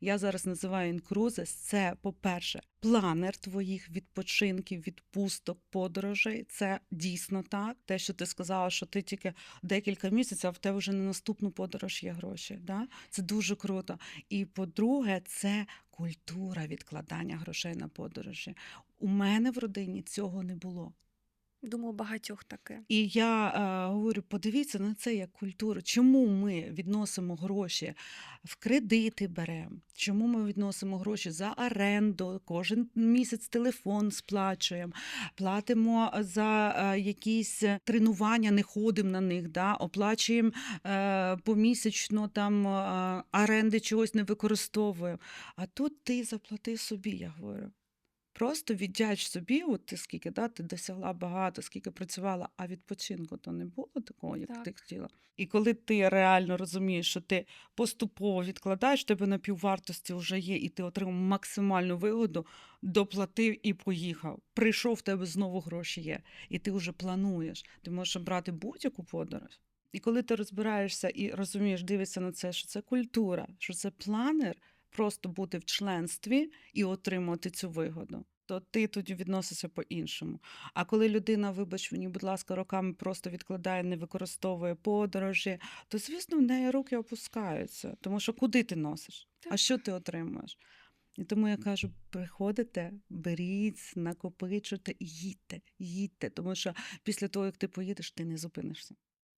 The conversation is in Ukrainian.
Я зараз називаю інкрузис. Це, по-перше, планер твоїх відпочинків, відпусток, подорожей. Це дійсно так. Те, що ти сказала, що ти тільки декілька місяців, а в тебе вже на наступну подорож є гроші. Да? Це дуже круто. І по-друге, це культура відкладання грошей на подорожі. У мене в родині цього не було. Думаю, багатьох таке. І я е, говорю: подивіться на це як культуру. Чому ми відносимо гроші в кредити беремо? Чому ми відносимо гроші за оренду? Кожен місяць телефон сплачуємо, платимо за е, якісь тренування, не ходимо на них, да? оплачуємо е, помісячно там е, оренди чогось не використовуємо. А тут ти заплатив собі, я говорю. Просто віддяч собі, от ти скільки да, ти досягла багато, скільки працювала, а відпочинку то не було такого, як ти хотіла. І коли ти реально розумієш, що ти поступово відкладаєш, тебе на піввартості вже є, і ти отримав максимальну вигоду, доплатив і поїхав. Прийшов, в тебе знову гроші є, і ти вже плануєш. Ти можеш брати будь-яку подорож. І коли ти розбираєшся і розумієш, дивишся на це, що це культура, що це планер, просто бути в членстві і отримати цю вигоду, то ти тоді відносишся по-іншому. А коли людина, вибач мені, будь ласка, роками просто відкладає, не використовує подорожі, то звісно в неї руки опускаються. Тому що куди ти носиш? А що ти отримуєш? І тому я кажу: приходите, беріть, накопичуйте і їдьте, їдьте. Тому що після того, як ти поїдеш, ти не зупинишся.